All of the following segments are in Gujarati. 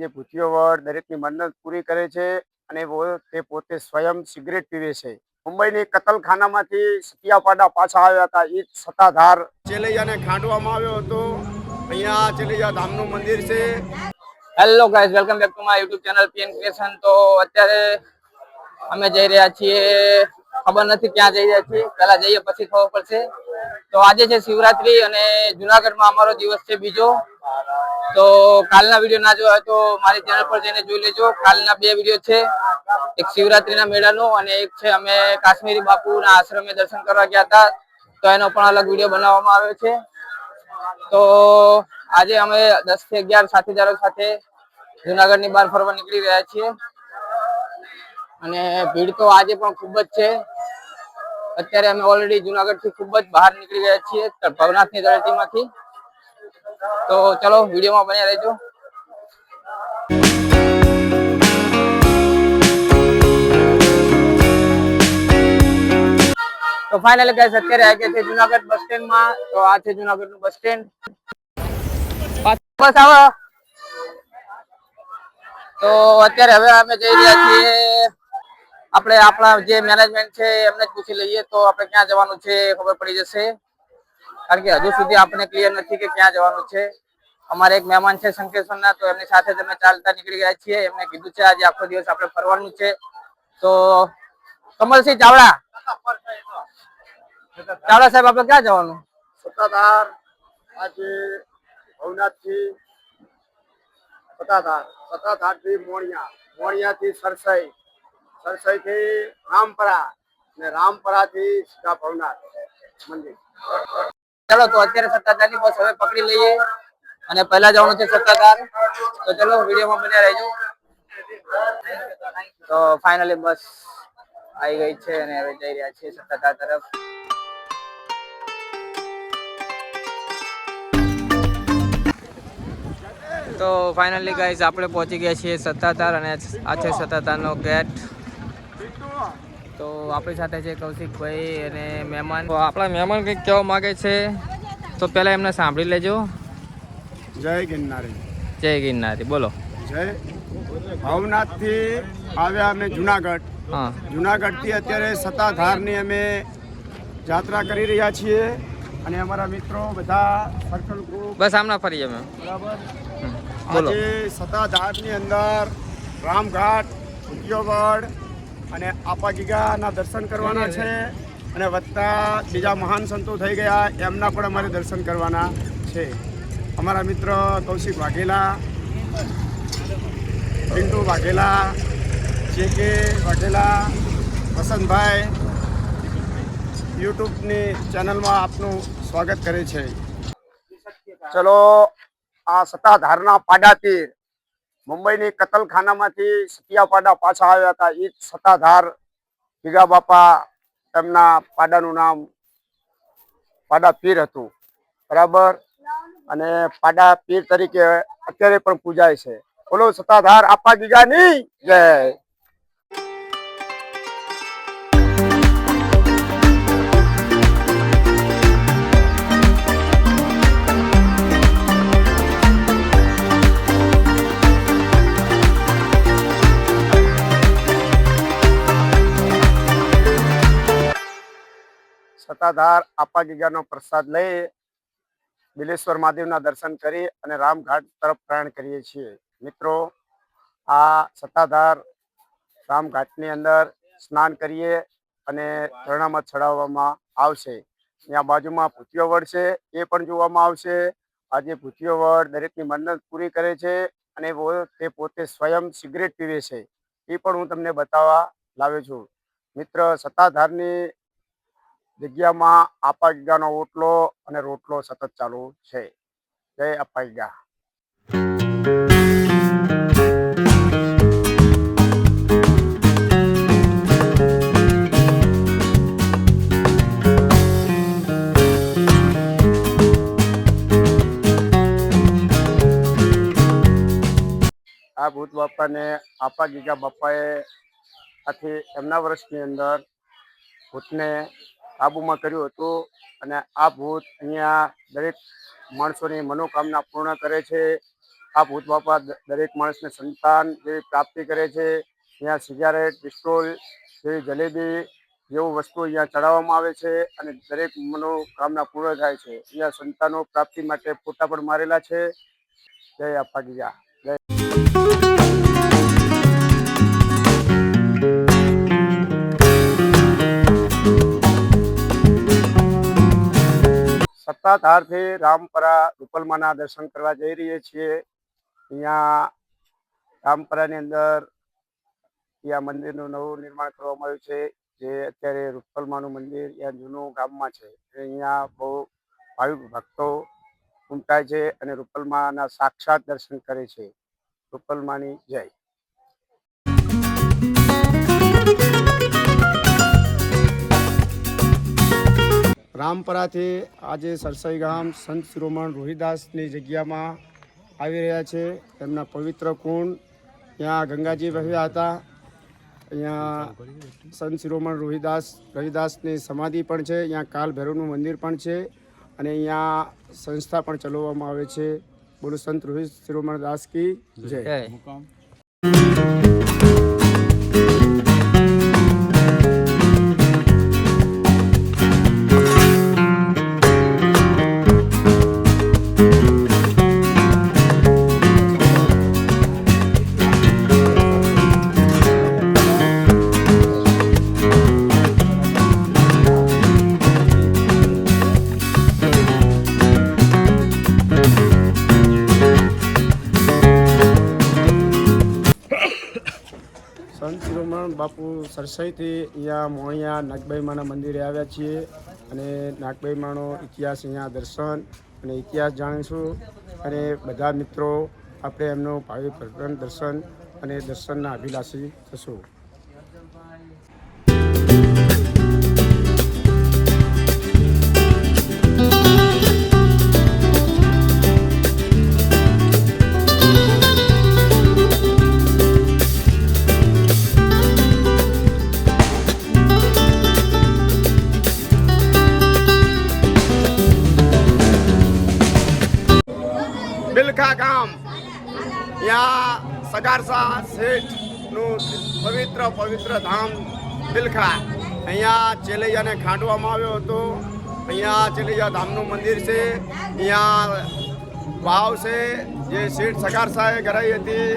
જે ભૂતિયો વડ દરેકની મન્નત પૂરી કરે છે અને તે પોતે સ્વયં સિગરેટ પીવે છે. મુંબઈની કતલખાનામાંથી સતિયાપાડા પાછા આવ્યા હતા. એ સત્તાધાર ચેલૈયાને ખાંડવામાં આવ્યો હતો. અહીંયા ચેલૈયા ધામનું મંદિર છે. Hello guys welcome back to my YouTube channel PN creation તો અત્યારે અમે જઈ રહ્યા છીએ ખબર નથી ક્યાં જઈ રહ્યા છીએ. પેલા જઈએ પછી ખબર પડશે. તો આજે છે શિવરાત્રી અને જુનાગઢમાં અમારો દિવસ છે બીજો. તો કાલના વીડિયો ના જોવા હોય તો મારી ચેનલ પર જઈને જોઈ લેજો. કાલના બે વીડિયો છે. એક શિવરાત્રીના મેળાનો અને એક છે અમે કાશ્મીરી બાપુના આશ્રમે દર્શન કરવા ગયા હતા. તો એનો પણ અલગ વીડિયો બનાવવામાં આવ્યો છે. તો આજે અમે દસથી અગિયાર સાથીદારો સાથે જુનાગઢની બહાર ફરવા નીકળી રહ્યા છીએ. અને ભીડ તો આજે પણ ખૂબ જ છે. અત્યારે અમે ઓલરેડી જુનાગઢથી ખૂબ જ બહાર નીકળી ગયા છીએ ભવનાથની ધરતીમાંથી તો ચલો, વિડીયોમાં બન્યા રહેજો. તો ફાઇનલ ગાઈસ અત્યારે આવી છે જુનાગઢ બસ સ્ટેન્ડમાં તો આ છે જુનાગઢનું બસ સ્ટેન્ડ. બસ આવો. તો અત્યારે હવે અમે જઈ રહ્યા છીએ આપણે આપણા જે મેનેજમેન્ટ છે, એમને જ પૂછી લઈએ તો આપણે ક્યાં જવાનું છે ખબર પડી જશે. કારણ કે હજુ સુધી આપણને ક્લિયર નથી કે ક્યાં જવાનું છે. અમારે એક મહેમાન છે શંકેશ્વરના તો એમની સાથે જ અમે ચાલતા નીકળી ગયા છીએ. એમને કીધું છે, આજે આખો દિવસ આપણે ફરવાનું છે. તો કમલસિંહ ચાવડા. ચાવડા સાહેબ, આપણે ક્યાં જવાનું? સત્તાધાર. આજે ભવનાથથી સત્તાધાર. સત્તાધારથી મોણિયા. મોણિયાથી સરસઈ. સરસઈથી રામપરા ને રામપરાથી સીધા ભવનાથ મંદિર. ચલો, તો અત્યારે સત્તાધારની બસ હવે પકડી લઈએ અને પહેલા જવાનું છે સત્તાધાર. તો ચલો, વિડીયોમાં બન્યા રહેજો. તો ફાઇનલી બસ આવી ગઈ છે અને હવે જઈ રહ્યા છીએ સત્તાધાર તરફ. તો ફાઇનલી ગાઈઝ આપણે પહોંચી ગયા છીએ સત્તાધાર અને આ છે સત્તાધારનો ગેટ. તો આપણી સાથે છે કૌશિકભાઈ અને મહેમાન. આપણા મહેમાન કંઈક કહેવા માંગે છે તો પહેલાં એમને સાંભળી લેજો. જય ગિરનારી. જય ગિરનારી બોલો. જય. ભવનાથથી આવ્યા અમે જુનાગઢ. હા. જુનાગઢથી અત્યારે સત્તાધારની અમે જાત્રા કરી રહ્યા છીએ અને અમારા મિત્રો બધા સર્કલ ગ્રુપ બસ આમના ફરીએ અમે. બરાબર. આજે સત્તાધારની અંદર રામઘાટ ઉદ્યોગડ અને આપા ગીગાના દર્શન કરવાના છે. અને વત્તા બીજા મહાન સંતો થઈ ગયા, એમના પણ અમારે દર્શન કરવાના છે. અમારા મિત્ર કૌશિક વાઘેલા, પિન્ટુ વાઘેલા, જે કે વાઘેલા, વસંતભાઈ યુટ્યુબની ચેનલમાં આપનું સ્વાગત કરે છે. ચલો, આ સત્તાધારના પાડા તીર મુંબઈની કતલખાનામાંથી સતિયાપાડા પાછા આવ્યા હતા. એ સત્તાધાર ભીગા બાપા એમના પાડાનું નામ પાડા પીર હતું. બરાબર? અને પાડા પીર તરીકે અત્યારે પણ પૂજાય છે. બોલો સત્તાધાર આપા ગીગાની જય. સત્તાધાર આપા ગીગાનો પ્રસાદ લઈ બિલેશ્વર મહાદેવના દર્શન કરી અને રામઘાટ તરફ પ્રયાણ કરીએ છીએ. મિત્રો, આ સત્તાધાર રામઘાટની અંદર સ્નાન કરીએ અને ધરણામાં ચડાવવામાં આવશે. ત્યાં બાજુમાં ભૂતિયો વડ છે, એ પણ જોવામાં આવશે. આજે ભૂતિયો વડ દરેકની મન્નત પૂરી કરે છે અને તે પોતે સ્વયં સિગરેટ પીવે છે. એ પણ હું તમને બતાવવા લાવ્યો છું. મિત્ર, સત્તાધારની જગ્યામાં આપા ગીગાનો ઓટલો અને રોટલો સતત ચાલુ છે. જય આપા ગીગા. આ ભૂત બાપાને આપા ગીગા બાપાએ આથી એમના વર્ષની અંદર ભૂતને કાબુમાં કર્યું હતું અને આ ભૂત અહીંયા દરેક માણસોની મનોકામના પૂર્ણ કરે છે. આ ભૂત બાપા દરેક માણસને સંતાન જેવી પ્રાપ્તિ કરે છે. અહીંયા સિગારેટ, પિસ્તોલ જેવી જલેબી જેવું વસ્તુ અહીંયા ચડાવવામાં આવે છે અને દરેક મનોકામના પૂર્ણ થાય છે. અહીંયા સંતાનો પ્રાપ્તિ માટે ફોટા પણ મારેલા છે. જય આપા ગીજા જય સત્તાધારથી રામપરા રૂપલમાના દર્શન કરવા જઈ રહીએ છીએ. અહીંયા રામપરાની અંદર અહીંયા મંદિરનું નવું નિર્માણ કરવામાં આવ્યું છે, જે અત્યારે રૂપલમાનું મંદિર અહીંયા જૂનું ગામમાં છે. અહીંયા બહુ ભાવિક ભક્તો ઉમટાય છે અને રૂપલમાના સાક્ષાત દર્શન કરે છે. રૂપલમાની જય. રામપરાથી આજે સરસાઈ ગામ સંત શિરોમણ રોહિદાસની જગ્યામાં આવી રહ્યા છે. તેમના પવિત્ર કુંડ ત્યાં ગંગાજી વહ્યા હતા. અહીંયા સંત શિરોમણ રોહિદાસ, રવિદાસની સમાધિ પણ છે. અહીંયા કાલ ભૈરવનું મંદિર પણ છે અને અહીંયા સંસ્થા પણ ચલાવવામાં આવે છે. બોલો સંત રોહિત શિરોમણ દાસ કી જય. જય. સરસાઈથી અહીંયા મોણિયા નાગબાઈ માના મંદિરે આવ્યા છીએ અને નાગબાઈ માનો ઇતિહાસ અહીંયા દર્શન અને ઇતિહાસ જાણીશું અને બધા મિત્રો, આપણે એમનું ભાવિ પ્રકરણ દર્શન અને દર્શનના અભિલાષી થશું. બિલખા ગામ. ત્યાં સગારસા શેઠનું પવિત્ર પવિત્ર ધામ બિલખા અહીંયા ચેલૈયાને ખાંડવામાં આવ્યો હતો. અહીંયા ચેલૈયા ધામનું મંદિર છે. અહીંયા વાવ છે. જે શેઠ સગારસાએ કરાઈ હતી.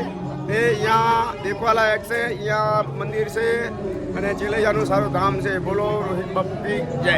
તે અહીંયા દેખવાલાયક છે. અહીંયા મંદિર છે. અને ચેલૈયાનું સારું ધામ છે. બોલો રોહિત બાપુ જય.